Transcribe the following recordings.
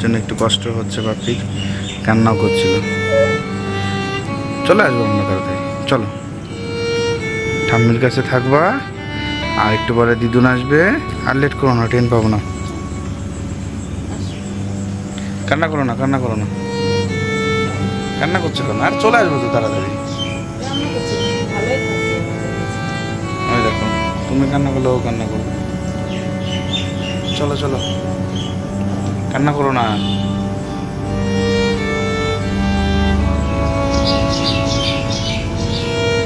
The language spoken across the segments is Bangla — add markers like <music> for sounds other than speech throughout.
জন্য একটু কষ্ট হচ্ছে বাপির কান্নাও করছিল। চলে আসব আমরা তাড়াতাড়ি। চলো। ঠাম্মির কাছে থাকবা, আর একটু পরে দিদুন আসবে, আর লেট করো না ট্রেন পাবো না। কান্না করো না, কান্না করো না। কান্না করছ কেন? আর চলে আসব তো তাড়াতাড়ি। ওই দেখো, তুমি কান্না করলে ও কান্না করবে। চলো চলো। কান্না করো না।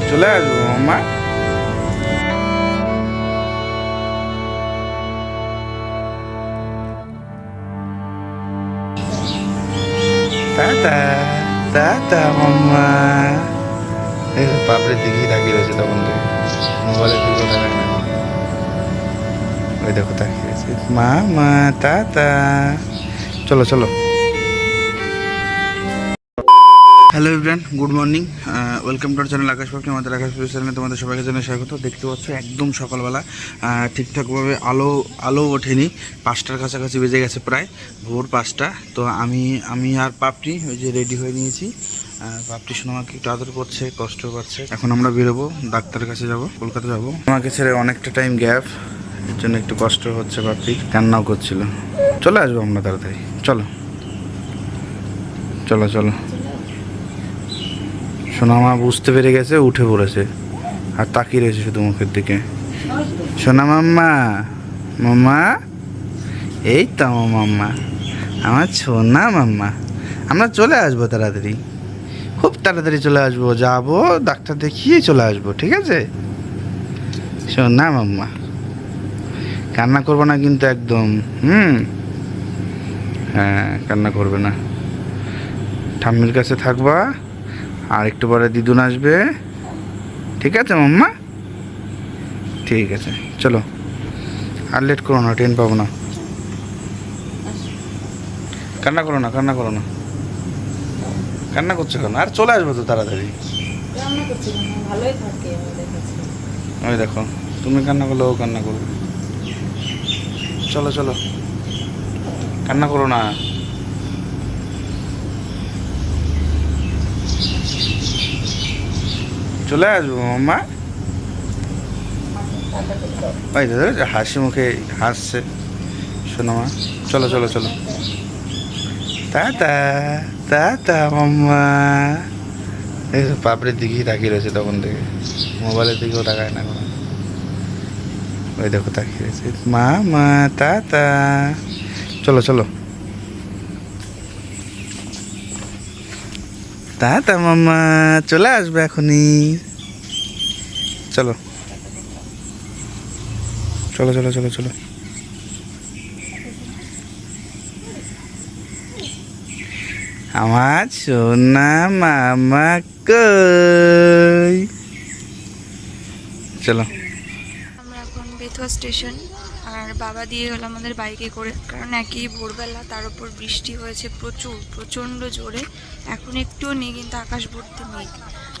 চলে আসব মাম্মা টাটা টাটা মাম্মা। পাপড়ির দিকেই তাকিয়ে রয়েছে তখন থেকে ওই দেখো, তাকিয়ে রয়েছে। মা মা টাটা চলো চলো। Hello everyone good morning welcome to channel Akash Pakhi আমাদের আকাশ পাখি চ্যানেলে তোমাদের সবাইকে জানাই স্বাগত। দেখতে পাচ্ছ একদম সকালবেলা ঠিকঠাকভাবে আলো আলো ওঠেনি, পাঁচটার কাছাকাছি বেজে গেছে প্রায়, ভোর পাঁচটা। তো আমি আমি আর পাপড়ি, ওই যে রেডি হয়ে নিয়েছি। পাপড়ি শোনো আমাকে একটু আদর করছে, কষ্ট পাচ্ছে। এখন আমরা বেরোবো, ডাক্তারের কাছে যাব, কলকাতা যাব। আমাকে ছেড়ে অনেকটা টাইম গ্যাপ এর জন্য একটু কষ্ট হচ্ছে পাপড়ির কান্নাও করছিল। চলে আসব আমরা তাড়াতাড়ি। চলো। চলো চলো। সোনামা বুঝতে পেরে গেছে, উঠে পড়েছে। আর তাকিয়ে রয়েছে শুধু মুখের দিকে। সোনা মাম্মা মাম্মা? এই তো আমার মাম্মা। আমার সোনা মাম্মা। আমরা চলে আসব তাড়াতাড়ি। খুব তাড়াতাড়ি চলে আসব। যাব, ডাক্তার দেখিয়ে চলে আসব, ঠিক আছে? সোনা মাম্মা। কান্না করব না কিন্তু একদম, হুম? হ্যাঁ কান্না করবে না। ঠাম্মির কাছে থাকবা আর একটু পরে দিদুন আসবে। ঠিক আছে মাম্মা? ঠিক আছে চলো। আর লেট করো না ট্রেন পাবো না। কান্না করো না কান্না করো না। কান্না করছ কেন? আর চলে আসবে তো তাড়াতাড়ি। ওই দেখো তুমি কান্না করলে ও কান্না করবে। চলো চলো। কান্না করো না। চলে আসব মাম্মা ওই দাদা হাসি মুখে হাসছে। শোনো, মা। চলো চলো চলো। টাটা টাটা মাম্মা। এই পাপড়ির দিকেই তাকিয়ে রয়েছে তখন থেকে। মোবাইলের দিকেও তাকায় না ওই দেখো, তাকিয়ে রয়েছে। মা মা টাটা চলো চলো। টাটা মাম্মা চলে আসবে এখনই। চলো। চলো চলো চলো চলো। আমার সোনা মামা কই? চলো। আমরা এখন বেথুয়া স্টেশন। বাবা দিয়ে গেল আমাদের বাইকে করে। কারণ একই ভোরবেলা তার উপর বৃষ্টি হয়েছে প্রচুর প্রচণ্ড জোরে। এখন একটুও নেই কিন্তু আকাশ ভর্তি মেঘ।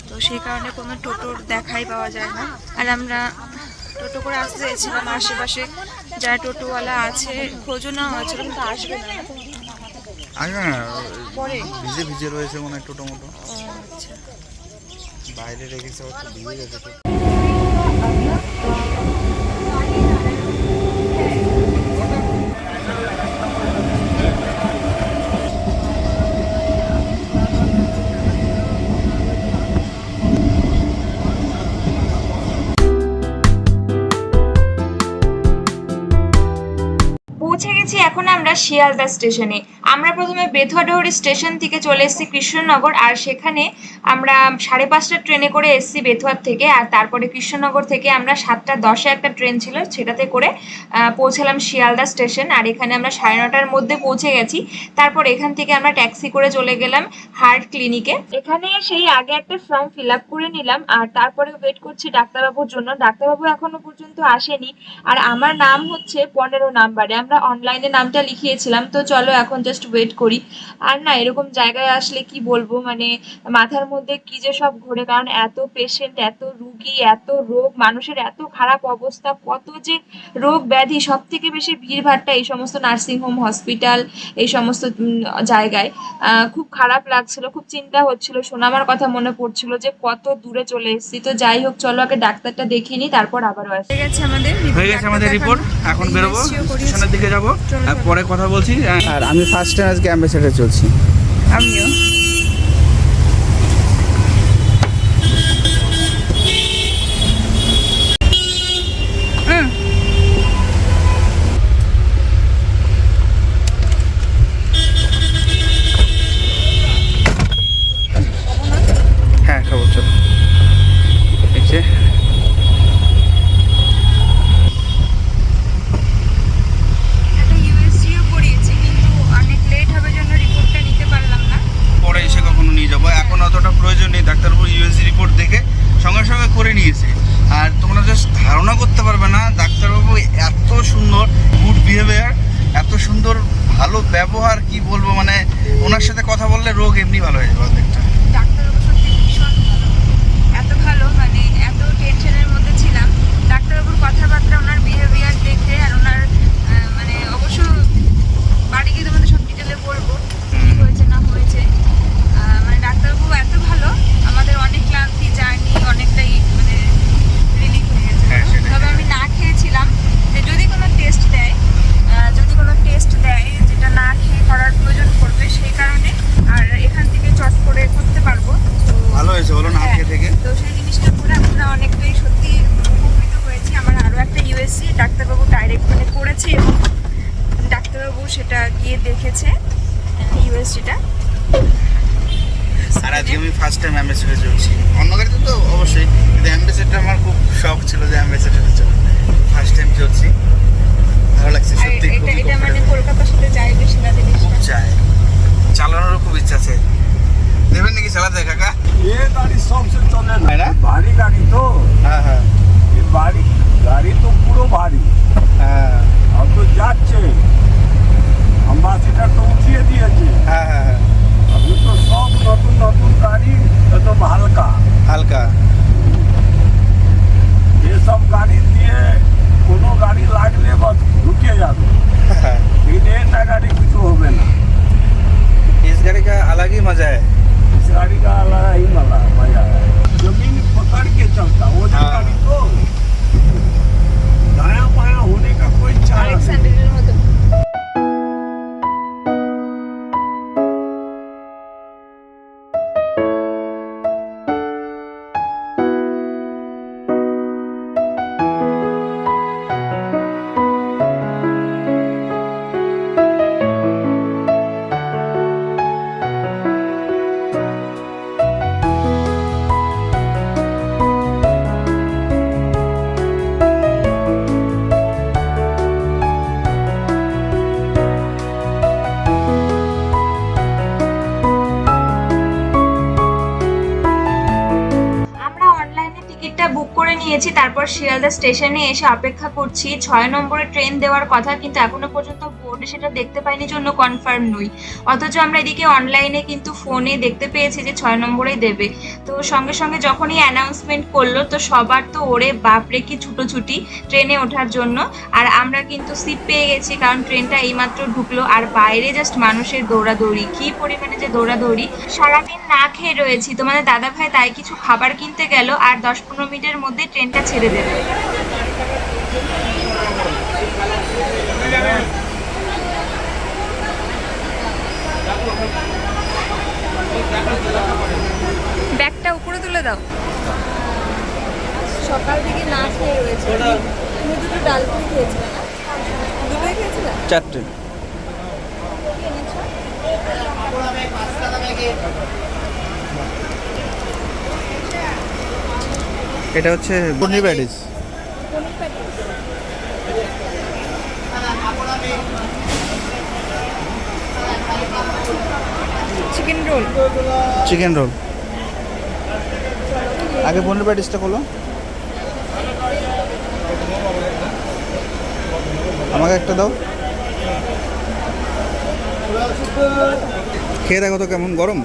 তো সেই কারণে কোনো টোটোর দেখাই পাওয়া যায় না। আর আমরা টোটো করে আসতে চাইছিলাম আশেপাশে। যারা টোটোওয়ালা আছে খোঁজও নেওয়া হয়েছিল কিন্তু আসবে না। আসবে না ভিজে ভিজে রয়েছে মনে হয় টোটো আচ্ছা। বাইরে রেখেছে ভিজে গেছে শিয়ালদা স্টেশনে। আমরা প্রথমে বেথুয়াডহরি স্টেশন থেকে চলে এসেছি কৃষ্ণনগর আর সেখানে আমরা সাড়ে পাঁচটার ট্রেনে করে এসেছি বেথুয়ার থেকে, আর তারপরে কৃষ্ণনগর থেকে আমরা সাতটা দশে একটা ট্রেন ছিল, সেটাতে করে পৌঁছালাম শিয়ালদা স্টেশন, আর এখানে আমরা সাড়ে নটার মধ্যে পৌঁছে গেছি। তারপর এখান থেকে আমরা ট্যাক্সি করে চলে গেলাম হার্ট ক্লিনিকে। এখানে সেই আগে একটা ফর্ম ফিল আপ করে নিলাম, আর তারপরে ওয়েট করছি ডাক্তারবাবুর জন্য। ডাক্তারবাবু এখনও পর্যন্ত আসেনি, আর আমার নাম হচ্ছে পনেরো নাম্বারে। আমরা অনলাইনে নামটা লিখিয়েছিলাম, তো চলো এখন জাস্ট ওয়েট করি। আর না, এরকম জায়গায় আসলে কি বলব মানে মাথার মধ্যে কি যে সব ঘোরে কারণ এত পেশেন্ট এত রুগী এত রোগ মানুষের এত খারাপ অবস্থা কত যে রোগ ব্যাধি সব থেকে বেশি ভিড়ভাট্টা এই সমস্ত নার্সিংহোম হসপিটাল এই সমস্ত জায়গায়। খুব খারাপ লাগছিল খুব চিন্তা হচ্ছিল সোনামার কথা মনে পড়ছিল যে কত দূরে চলে এসেছি। তো যাই হোক চলো আগে ডাক্তারটা দেখিয়ে নিই তারপর আবারও আসি। গেছে আমাদের হয়ে গেছে আমাদের রিপোর্ট এখন বেরোবো স্টেশনের দিকে যাব। পরে কথা বলছি আর আমি ফার্স্ট টাইম আজকে অ্যাম্বাসেডার চলছি। আমিও হুম হ্যাঁ খাব চলো এই যে একটা ইউএসজিও করিয়েছি কিন্তু অনেক লেট হবে জন্য রিপোর্টটা নিতে পারলাম না পরে এসে কখনো নিয়ে যাব এখন অতটা প্রয়োজন নেই ডাক্তারবাবু ইউএসজি রিপোর্ট দেখে সঙ্গে সঙ্গে করে নিয়েছে আর তোমরা জাস্ট ধারণা করতে পারবে না ডাক্তারবাবু এত সুন্দর গুড বিহেভিয়ার এত সুন্দর ভালো ব্যবহার কি বলব? মানে ওনার সাথে কথা বললে রোগ এমনি ভালো হয়ে যাবে অর্ধেকটা। ডাক্তারবাবু সত্যি ভীষণ এত ভালো মানে এত টেনশনের মধ্যে ছিলাম। ডাক্তারবাবুর কথাবার্তা ওনার বিহেভিয়ার দেখে আর ওনার মানে অবশ্য বাড়ি গিয়ে তোমাদের সব ডিটেলে বলব। কি হয়েছে না হয়েছে। মানে ডাক্তারবাবু এত ভালো আমাদের অনেক ক্লান্তি জার্নি অনেকটাই মানে রিলিফ হয়ে গেছে হ্যাঁ, সেটাই। তবে আমি না খেয়েছিলাম যে যদি কোনো টেস্ট দেয় আহ, যদি কোনো টেস্ট দেয় যেটা না খেয়ে করার প্রয়োজন পড়বে সেই কারণে। আর এখান থেকে চট করে করতে পারব। তো ভালো হয়েছে বলো না হ্যাঁ, আজকে থেকে। তো সেই জিনিসটা করে আমরা অনেকটাই সত্যি উপকৃত হয়েছি। আমার আরও একটা ইউএসসি ডাক্তারবাবু ডাইরেক্ট মানে করেছে এবং ডাক্তারবাবু সেটা গিয়ে দেখেছে ইউএসসিটা আর আজকে আমি ফার্স্ট টাইম অ্যাম্বাসেডার চলছি। অন্য গাড়িতে তো অবশ্যই কিন্তু অ্যাম্বাসেডার আমার খুব শখ ছিল যে অ্যাম্বাসেডার চলবে ফার্স্ট টাইম চলছি। ভালো লাগছে সত্যি এটা মানে কলকাতার সাথে যায় বেশি না জিনিসটা যায়। চালানোরও খুব ইচ্ছা আছে। দেবেন নাকি চালাতে কাকা? এ গাড়ি সবসে চলে না। ভারী গাড়ি তো। হ্যাঁ হ্যাঁ। এ বাড়ি গাড়ি তো পুরো ভারী। হ্যাঁ। তো যাচ্ছে। তারপর শিয়ালদা স্টেশনে এসে অপেক্ষা করছি। ছয় নম্বরে ট্রেন দেওয়ার কথা কিন্তু এখনও পর্যন্ত বোর্ডে সেটা দেখতে পাইনি জন্য কনফার্ম নই। অথচ আমরা এদিকে অনলাইনে কিন্তু ফোনে দেখতে পেয়েছি যে ছয় নম্বরেই দেবে। তো সঙ্গে সঙ্গে যখনই অ্যানাউন্সমেন্ট করল, তো সবার তো ওরে বাপরে কি ছুটোছুটি ট্রেনে ওঠার জন্য। আর আমরা কিন্তু সিট পেয়ে গেছি, কারণ ট্রেনটা এইমাত্র ঢুকলো। আর বাইরে জাস্ট মানুষের দৌড়াদৌড়ি। কি পরিমাণে যে দৌড়াদৌড়ি। সারাদিন না খেয়ে রয়েছি। তোমাদের দাদা ভাই তাই কিছু খাবার কিনতে গেল আর দশ পনেরো মিনিটের মধ্যে ট্রেনটা ছেড়ে দেবে। ব্যাগটা উপরে তুলে দাও। সকাল থেকে না খেয়ে রয়েছে। তুমি দুটো ডাল পুরি খেয়েছিলে না? দুটোই খেয়েছিলে? চারটে। এটা হচ্ছে paneer patties. Paneer patties. Chicken roll chicken roll আগে পনেরো প্যাটিসটা করল আমাকে একটা দাও। খেয়ে দেখো তো কেমন, গরম?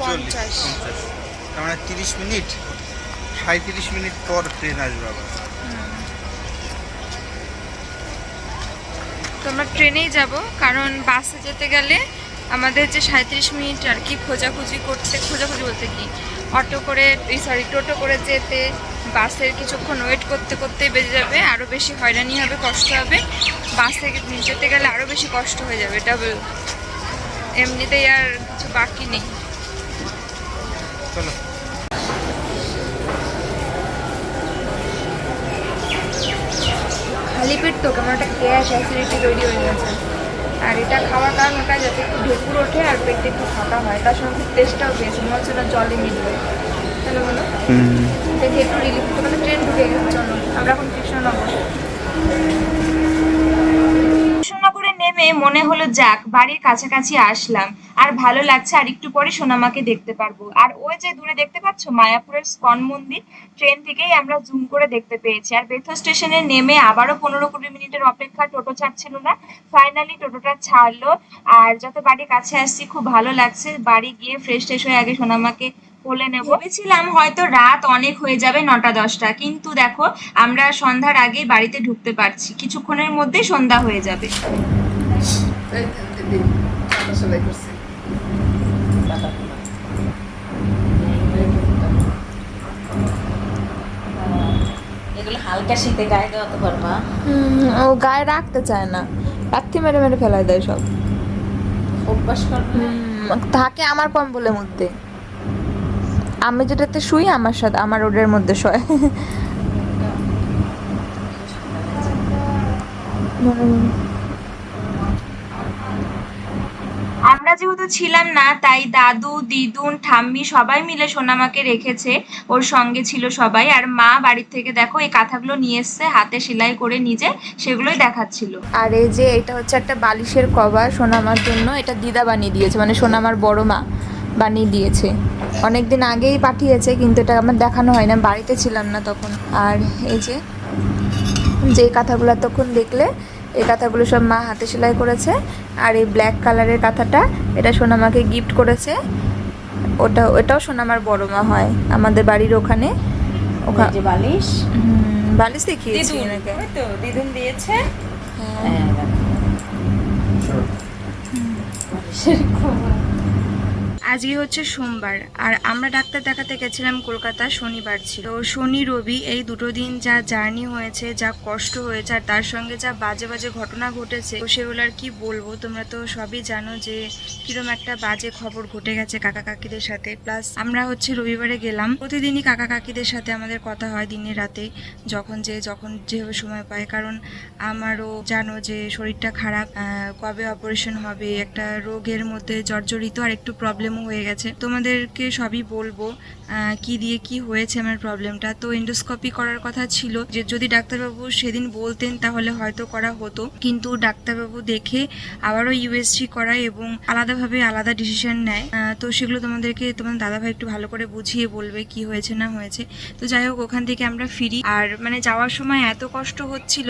পঞ্চাশ। তার মানে তিরিশ মিনিট সাঁত্রিশ মিনিট পর ট্রেন আসবে আবার। তো আমরা ট্রেনেই যাব কারণ বাসে যেতে গেলে আমাদের যে সাঁত্রিশ মিনিট আর কি খোঁজাখুঁজি করতে খোঁজাখুঁজি বলতে কি? অটো করে সরি টোটো করে যেতে বাসের কিছুক্ষণ ওয়েট করতে করতে বেজে যাবে আরও বেশি হয়রানি হবে কষ্ট হবে। বাসে যেতে গেলে আরও বেশি কষ্ট হয়ে যাবে ডাবল এমনিতেই আর কিছু বাকি নেই। চলো। খালি পেট তো কেমন একটা গ্যাস অ্যাসিডিটি তৈরি হয়ে গেছে। আর এটা খাওয়ার কারণ ওটা যাতে একটু ঢেকুর ওঠে আর পেটটা একটু ফাঁকা হয় তার সঙ্গে খুব টেস্টটাও পেয়েছে মনে হচ্ছে না জলে মিলবে তাহলে বলো? দেখি একটু রিলিফ মানে ট্রেন ঢুকে গেছে চলো আমরা এখন কৃষ্ণনগর কৃষ্ণনগরে নেমে মনে হলো, যাক, বাড়ির কাছাকাছি আসলাম। আর ভালো লাগছে আর একটু পরে সোনামাকে দেখতে পারব। আর ওই যে দূরে দেখতে পাচ্ছ, মায়াপুরের স্কন মন্দির, ট্রেন থেকেই আমরা জুম করে দেখতে পেয়েছি। আর বেথো স্টেশনে নেমে আবারও পনেরো কুড়ি মিনিটের অপেক্ষা টোটো ছাড়ছিল না। ফাইনালি টোটোটা ছাড়লো। আর যত বাড়ির কাছে আসছি, খুব ভালো লাগছে। বাড়ি গিয়ে ফ্রেশ ট্রেশ হয়ে আগে সোনামাকে কোলে নেব। ভেবেছিলাম হয়তো রাত অনেক হয়ে যাবে নটা দশটা। কিন্তু দেখো, আমরা সন্ধ্যার আগেই বাড়িতে ঢুকতে পারছি। কিছুক্ষণের মধ্যেই সন্ধ্যা হয়ে যাবে। এগুলো হালকা শীতে গায়ে দেওয়াতে পারবা ও গায়ে রাখতে চায় না। রাখতে মেরে মেরে ফেলায় দেয় সব। অভ্যাস করবে থাকে আমার কম্বলের মধ্যে। আমি যেটাতে শুই আমার সাথে আমার ওদের মধ্যে শোয়। <laughs> আমরা যেহেতু ছিলাম না, তাই দাদু, দিদুন, ঠাম্মি সবাই মিলে সোনামাকে রেখেছে। ওর সঙ্গে ছিল সবাই। আর মা বাড়ির থেকে দেখো, এই কাঁথাগুলো নিয়ে এসছে, হাতে সেলাই করে নিজে সেগুলোই দেখাচ্ছিল। আর এই যে এটা হচ্ছে একটা বালিশের কভার সোনামার জন্য। এটা দিদা বানিয়ে দিয়েছে মানে সোনামার বড় মা বানিয়ে দিয়েছে। অনেক দিন আগেই পাঠিয়েছে, কিন্তু এটা আমার দেখানো হয় না। বাড়িতে ছিলাম না তখন। আর এই যে যে কাঁথাগুলো তখন দেখলে এই কাঁথাগুলো সব মা হাতে সেলাই করেছে। আর এই ব্ল্যাক কালারের কাঁথাটা এটা সোনামাকে গিফট করেছে। ওটা ওটাও সোনামার বড় মা হয় আমাদের বাড়ির ওখানে। ওখানে বালিশ। বালিশ দেখিয়েছি ওনাকে। তো দিদুন দিয়েছে। হ্যাঁ। আজকে হচ্ছে সোমবার, আর আমরা ডাক্তার দেখাতে গেছিলাম কলকাতা শনিবার ছিল। তো শনি, রবি এই দুটো দিন যা জার্নি হয়েছে, যা কষ্ট হয়েছে, আর তার সঙ্গে যা বাজে বাজে ঘটনা ঘটেছে, তো সেগুলো আর কি বলব? তোমরা তো সবই জানো যে কিরম একটা বাজে খবর ঘটে গেছে কাকা কাকিদের সাথে। প্লাস আমরা হচ্ছে রবিবারে গেলাম। প্রতিদিনই কাকা কাকিদের সাথে আমাদের কথা হয় দিনে রাতে, যখন যে, যখন যেভাবে সময় পায়। কারণ আমারও জানো যে শরীরটা খারাপ কবে অপারেশন হবে, একটা রোগের মধ্যে জর্জরিত আর একটু প্রবলেমও হয়ে গেছে। তোমাদেরকে সবই বলব কি দিয়ে কি হয়েছে আমার প্রবলেমটা তো এন্ডোস্কপি করার কথা ছিল যে, যদি ডাক্তারবাবু সেদিন বলতেন তাহলে হয়তো করা হতো। কিন্তু ডাক্তারবাবু দেখে আবারও ইউএসজি করায় এবং আলাদাভাবে আলাদা ডিসিশন নেয়। তো সেগুলো তোমাদেরকে তোমার দাদাভাই একটু ভালো করে বুঝিয়ে বলবে কি হয়েছে না হয়েছে। তো যাই হোক, ওখান থেকে আমরা ফিরি। আর মানে যাওয়ার সময় এত কষ্ট হচ্ছিল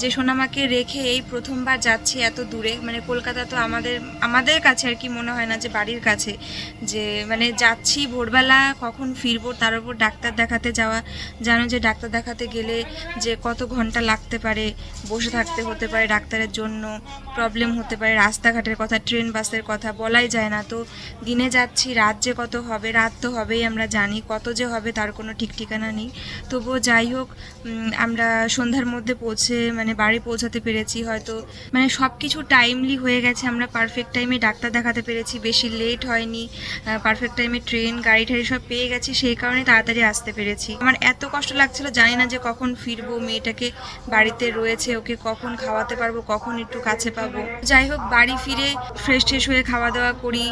যে, সোনামাকে রেখে এই প্রথমবার যাচ্ছি এত দূরে। মানে কলকাতা তো আমাদের আমাদের কাছে আর কি মনে হয় না যে, বাড়ির কাছে। যে মানে যাচ্ছি ভোরবেলা, কখন ফিরবো, তার উপর ডাক্তার দেখাতে যাওয়া। জানো যে, ডাক্তার দেখাতে গেলে যে, কত ঘণ্টা লাগতে পারে, বসে থাকতে হতে পারে ডাক্তারের জন্য প্রবলেম হতে পারে, রাস্তাঘাটের কথা ট্রেন বাসের কথা বলাই যায় না। তো দিনে যাচ্ছি, রাত যে কত হবে, রাত তো হবেই, আমরা জানি, কত যে হবে, তার কোনো ঠিক ঠিকানা নেই। তবুও যাই হোক আমরা সন্ধ্যার মধ্যে পৌঁছে মানে বাড়ি পৌঁছাতে পেরেছি, হয়তো মানে সব কিছু টাইমলি হয়ে গেছে, আমরা পারফেক্ট টাইমে ডাক্তার দেখাতে পেরেছি, বেশি লেট হয়নি। হয়নি পারফেক্ট টাইমে ট্রেন গাড়ি টাড়ি সব পেয়ে গেছি, সেই কারণে তাড়াতাড়ি আসতে পেরেছি। আমার এত কষ্ট লাগছিল, জানি না যে কখন ফিরবো, মেয়েটাকে বাড়িতে রয়েছে, ওকে কখন খাওয়াতে পারব, কখন একটু কাছে পাবো। যাই হোক, বাড়ি ফিরে ফ্রেশ ট্রেশ হয়ে খাওয়া দাওয়া করি।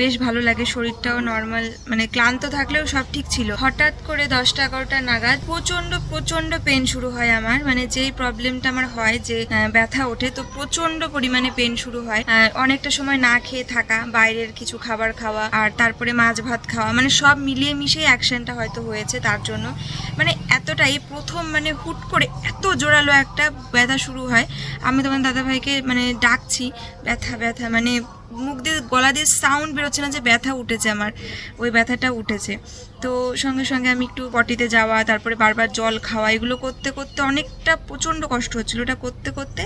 বেশ ভালো লাগে, শরীরটাও নর্মাল মানে ক্লান্ত থাকলেও সব ঠিক ছিল। হঠাৎ করে দশটা এগারোটা নাগাদ প্রচণ্ড প্রচণ্ড পেন শুরু হয় আমার। মানে যেই প্রবলেমটা আমার হয় যে ব্যথা ওঠে, তো প্রচণ্ড পরিমাণে পেন শুরু হয়। অনেকটা সময় না খেয়ে থাকা, বাইরের কিছু খাবার খাওয়া আর তারপরে মাছ ভাত খাওয়া মানে সব মিলিয়ে মিশিয়ে অ্যাকশনটা হয়তো হয়েছে তার জন্য। মানে এতটাই প্রথম মানে হুট করে এত জোরালো একটা ব্যথা শুরু হয়। আমি তোমার দাদাভাইকে মানে ডাকছি, ব্যথা ব্যথা মানে মুখ দিয়ে, গলা দিয়ে সাউন্ড বেরোচ্ছে না যে ব্যথা উঠেছে আমার। ওই ব্যথাটা উঠেছে। তো সঙ্গে সঙ্গে আমি একটু পটিতে যাওয়া, তারপরে বারবার জল খাওয়া, এগুলো করতে করতে অনেকটা প্রচণ্ড কষ্ট হচ্ছিল। ওটা করতে করতে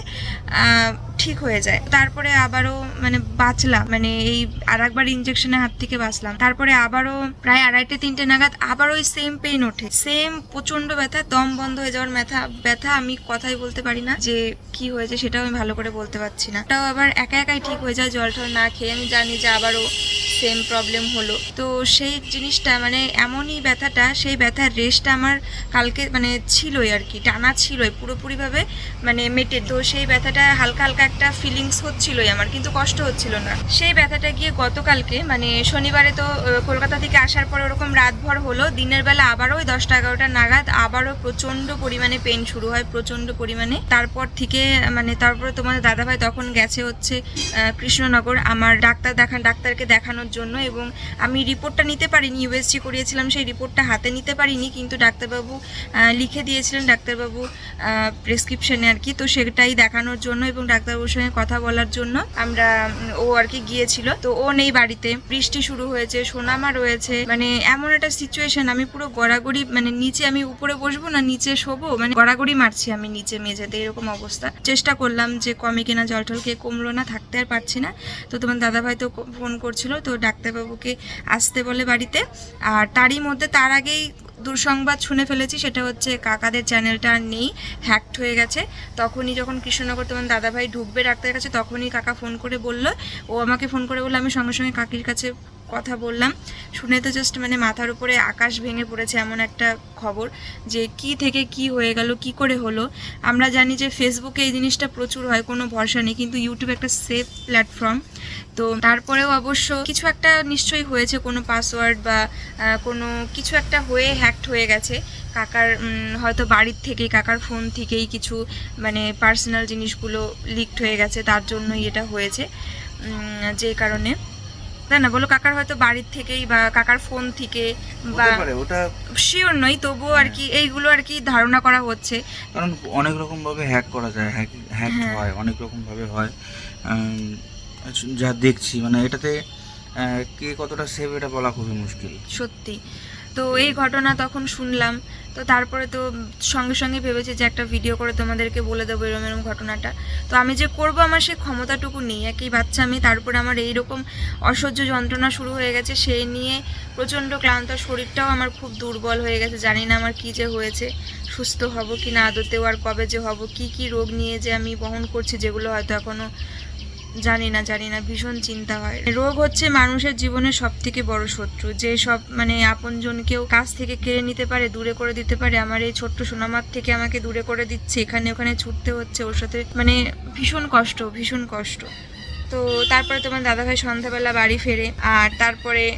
ঠিক হয়ে যায়। তারপরে আবারও মানে বাঁচলাম মানে এই আর একবার ইঞ্জেকশনের হাত থেকে বাঁচলাম। তারপরে আবারও প্রায় আড়াইটে, তিনটে নাগাদ আবার ওই সেম পেইন ওঠে। সেম প্রচণ্ড ব্যথা, দম বন্ধ হয়ে যাওয়ার ব্যথা ব্যথা আমি কথাই বলতে পারি না যে কি হয়েছে সেটাও আমি ভালো করে বলতে পারছি না। ওটাও আবার একা একাই ঠিক হয়ে যায় জল টল না খেয়ে আমি জানি যে আবারও সেম প্রবলেম হলো। তো সেই জিনিসটা মানে এমনই ব্যথাটা, সেই ব্যথার রেশটা আমার কালকে মানে ছিলই আর কি, টানা ছিলই, পুরোপুরিভাবে মানে মেটে। তো সেই ব্যথাটা হালকা হালকা একটা ফিলিংস হচ্ছিলই আমার, কিন্তু কষ্ট হচ্ছিল না। সেই ব্যথাটা গিয়ে গতকালকে মানে শনিবারে তো কলকাতা থেকে আসার পর ওরকম রাতভর হলো, দিনের বেলা আবারও ওই দশটা এগারোটা নাগাদ আবারও প্রচণ্ড পরিমাণে পেন শুরু হয়, প্রচণ্ড পরিমাণে। তারপর থেকে মানে তারপরে তোমাদের দাদাভাই তখন গেছে হচ্ছে কৃষ্ণনগর। আমার ডাক্তার দেখান, ডাক্তারকে দেখানোর জন্য এবং আমি রিপোর্টটা নিতে পারিনি ইউএসজি করিয়েছিলাম, সেই রিপোর্টটা হাতে নিতে পারিনি, কিন্তু ডাক্তারবাবু লিখে দিয়েছিলেন, ডাক্তারবাবু প্রেসক্রিপশনে আর কি। তো সেটাই দেখানোর জন্য এবং ডাক্তারবাবুর সঙ্গে কথা বলার জন্য আমরা, ও আর কি গিয়েছিল। তো ও নেই বাড়িতে। বৃষ্টি শুরু হয়েছে, সোনামা রয়েছে। মানে এমন একটা সিচুয়েশন আমি পুরো গড়াগড়ি মানে নিচে আমি উপরে বসবো না, নিচে শোবো? মানে গড়াগড়ি মারছি আমি নিচে, মেঝেতে, এরকম অবস্থা। চেষ্টা করলাম যে কমে কিনা জল টল খেয়ে কমলো না, থাকতে আর পারছি না। তো তোমার দাদাভাই তো ফোন করছিল, তো ডাক্তারবাবুকে আসতে বলে বাড়িতে। আর তারই মধ্যে তার আগেই দুঃসংবাদ শুনে ফেলেছি, সেটা হচ্ছে কাকাদের চ্যানেলটা আর নেই, হ্যাকড হয়ে গেছে। তখনই যখন কৃষ্ণনগর তোমার দাদাভাই ঢুকবে ডাক্তারের কাছে, তখনই কাকা ফোন করে বলল, ও আমাকে ফোন করে বলল, আমি সঙ্গে সঙ্গে কাকির কাছে কথা বললাম। শুনে তো জাস্ট মানে মাথার উপরে আকাশ ভেঙে পড়েছে এমন একটা খবর যে কি থেকে কি হয়ে গেল, কি করে হলো। আমরা জানি যে ফেসবুকে এই জিনিসটা প্রচুর হয়, কোনো ভরসা নেই। কিন্তু ইউটিউব একটা সেফ প্ল্যাটফর্ম তো তারপরেও অবশ্য কিছু একটা নিশ্চয়ই হয়েছে, কোনো পাসওয়ার্ড বা কোনো কিছু একটা হয়ে হ্যাকড হয়ে গেছে। কাকার হয়তো বাড়ির থেকেই, কাকার ফোন থেকেই কিছু মানে পার্সোনাল জিনিসগুলো লিকড হয়ে গেছে, তার জন্যই এটা হয়েছে। যে কারণে। তাই না? বলো কাকার হয়তো বাড়ির থেকেই বা কাকার ফোন থেকে বা শিওর নই তবুও আর কি এইগুলো আর কি ধারণা করা হচ্ছে। কারণ অনেক রকম ভাবে হ্যাক করা যায় হ্যাক হ্যাক হ্যাঁ। হয় অনেক রকম ভাবে হয় যা দেখছি মানে এটাতে কে কতটা সেভ এটা বলা খুবই মুশকিল। সত্যি। তো এই ঘটনা তখন শুনলাম। তো তারপরে তো সঙ্গে সঙ্গে ভেবেছি যে একটা ভিডিও করে তোমাদেরকে বলে দেবো এরম এরম ঘটনাটা। তো আমি যে করব আমার সেই ক্ষমতাটুকু নেই। একই বাচ্চা আমি তারপরে আমার এইরকম অসহ্য যন্ত্রণা শুরু হয়ে গেছে। সেই নিয়ে প্রচণ্ড ক্লান্ত। শরীরটাও আমার খুব দুর্বল হয়ে গেছে। জানি না আমার কী যে হয়েছে, সুস্থ হব কি না আদতেও আর কবে যে হব, কি কি রোগ নিয়ে যে আমি বহন করছি, যেগুলো হয়তো এখনও জানি না জানি না, ভীষণ চিন্তা হয়। রোগ হচ্ছে মানুষের জীবনের সব থেকে বড় শত্রু। যে সব মানে আপনজনকেও কাছ থেকে কেড়ে নিতে পারে, দূরে করে দিতে পারে। আমার এই ছোট্ট সোনামার থেকে আমাকে দূরে করে দিচ্ছে। এখানে ওখানে ছুটতে হচ্ছে ওর সাথে। মানে ভীষণ কষ্ট ভীষণ কষ্ট। তো তারপরে তোমার দাদাভাই সন্ধ্যাবেলা বাড়ি ফেরে, আর তারপরে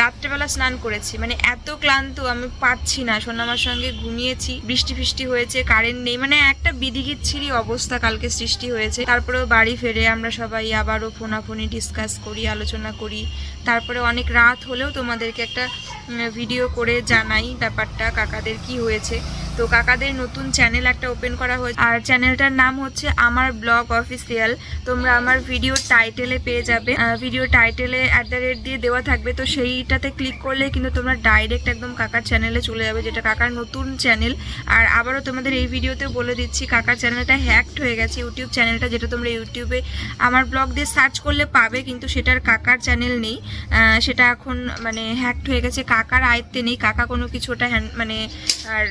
রাত্রেবেলা স্নান করেছি। মানে এত ক্লান্ত, আমি পারছি না। সোনামার সঙ্গে ঘুমিয়েছি, বৃষ্টি ফিষ্টি হয়েছে কারেন্ট নেই। মানে একটা বিধিগিচ্ছিরি অবস্থা কালকে সৃষ্টি হয়েছে। তারপরেও বাড়ি ফেরে আমরা সবাই আবারও ফোনাফোনি ডিসকাস করি, আলোচনা করি। তারপরে অনেক রাত হলেও তোমাদেরকে একটা ভিডিও করে জানাই ব্যাপারটা, কাকাদের কি হয়েছে। তো কাকাদের নতুন চ্যানেল একটা ওপেন করা হয়েছে। আর চ্যানেলটার নাম হচ্ছে আমার ব্লগ অফিসিয়াল তোমরা আমার ভিডিও টাইটেলে পেয়ে যাবে। ভিডিও টাইটেলে অ্যাট দ্য রেট দিয়ে দেওয়া থাকবে। তো সেইটাতে ক্লিক করলে কিন্তু তোমরা ডাইরেক্ট একদম কাকার চ্যানেলে চলে যাবে, যেটা কাকার নতুন চ্যানেল আর আবারও তোমাদের এই ভিডিওতে বলে দিচ্ছি, কাকার চ্যানেলটা হ্যাকড হয়ে গেছে। ইউটিউব চ্যানেলটা যেটা তোমরা ইউটিউবে আমার ব্লগ দিয়ে সার্চ করলে পাবে, কিন্তু সেটার কাকার চ্যানেল নেই। সেটা এখন মানে হ্যাকড হয়ে গেছে। কাকার আয়ত্তে নেই। কাকা কোনো কিছু ওটা হ্যান- মানে আর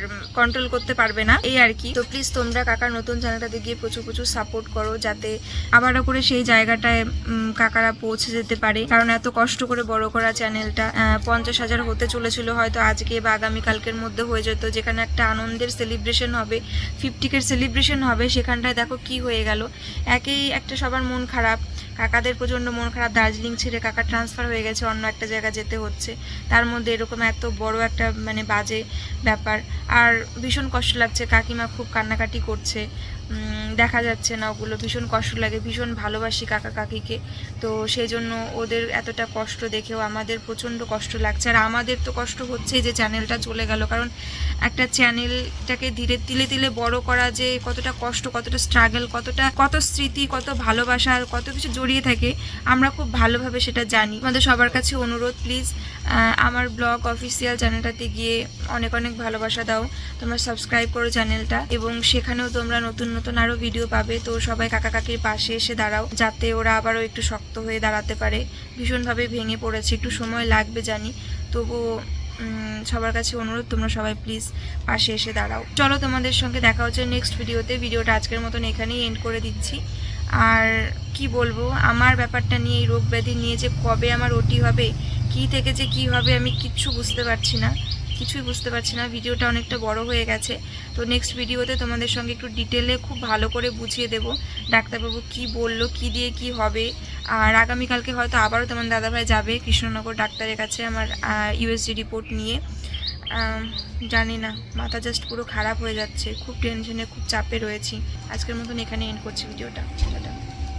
কন্ট্রোল করতে পারবে না। এই আর কি। তো প্লিজ তোমরা কাকার নতুন চ্যানেলটাতে গিয়ে প্রচুর প্রচুর সাপোর্ট করো যাতে আবারও করে সেই জায়গাটায় কাকারা পৌঁছে যেতে পারে। কারণ এত কষ্ট করে বড় করা চ্যানেলটা পঞ্চাশ হাজার হতে চলেছিল, হয়তো আজকে বা আগামীকালকের মধ্যে হয়ে যেত। যেখানে একটা আনন্দের সেলিব্রেশন হবে ফিফটিকের সেলিব্রেশন হবে, সেখানটায় দেখো কি হয়ে গেল। একেই একটা সবার মন খারাপ। কাকাদের প্রচণ্ড মন খারাপ, দার্জিলিং ছেড়ে কাকা ট্রান্সফার হয়ে গেছে, অন্য একটা জায়গা যেতে হচ্ছে। তার মধ্যে এরকম এত বড় একটা মানে বাজে ব্যাপার। আর ভীষণ কষ্ট লাগছে, কাকিমা খুব কান্নাকাটি করছে। দেখা যাচ্ছে না ওগুলো, ভীষণ কষ্ট লাগে, ভীষণ ভালোবাসি কাকা কাকিকে। তো সেই জন্য ওদের এতটা কষ্ট দেখেও আমাদের প্রচণ্ড কষ্ট লাগছে। আর আমাদের তো কষ্ট হচ্ছে যে চ্যানেলটা চলে গেল, কারণ একটা চ্যানেলটাকে ধীরে, তিলে তিলে বড় করা যে কতটা কষ্ট, কতটা স্ট্রাগল কতটা, কত স্মৃতি, কত ভালোবাসা, কত কিছু জড়িয়ে থাকে, আমরা খুব ভালোভাবে সেটা জানি। আমাদের সবার কাছে অনুরোধ প্লিজ আমার ব্লগ অফিসিয়াল চ্যানেলটাতে গিয়ে অনেক অনেক ভালোবাসা দাও। তোমরা সাবস্ক্রাইব করো চ্যানেলটা এবং সেখানেও তোমরা নতুন নতুন আরও ভিডিও পাবে। তো সবাই কাকা কাকির পাশে এসে দাঁড়াও, যাতে ওরা আবারও একটু শক্ত হয়ে দাঁড়াতে পারে। ভীষণভাবে ভেঙে পড়েছে, একটু সময় লাগবে জানি। তবুও সবার কাছে অনুরোধ, তোমরা সবাই প্লিজ পাশে এসে দাঁড়াও। চলো তোমাদের সঙ্গে দেখা হচ্ছে নেক্সট ভিডিওতে ভিডিওটা আজকের মতন এখানেই এন্ড করে দিচ্ছি। আর কি বলব, আমার ব্যাপারটা নিয়ে এই রোগ ব্যাধি নিয়ে যে কবে আমার ওটি হবে, কি থেকে যে কি হবে আমি কিচ্ছু বুঝতে পারছি না, কিছুই বুঝতে পারছি না। ভিডিওটা অনেকটা বড় হয়ে গেছে। তো নেক্সট ভিডিওতে তোমাদের সঙ্গে একটু ডিটেলে খুব ভালো করে বুঝিয়ে দেবো, ডাক্তারবাবু কি বলল, কি দিয়ে কি হবে। আর আগামীকালকে হয়তো আবারও তোমার দাদাভাই যাবে কৃষ্ণনগর ডাক্তারের কাছে আমার ইউএসজি রিপোর্ট নিয়ে। জানি না। মাথা জাস্ট পুরো খারাপ হয়ে যাচ্ছে। খুব টেনশনে খুব চাপে রয়েছি। আজকের মতন এখানে এন্ড করছি ভিডিওটা।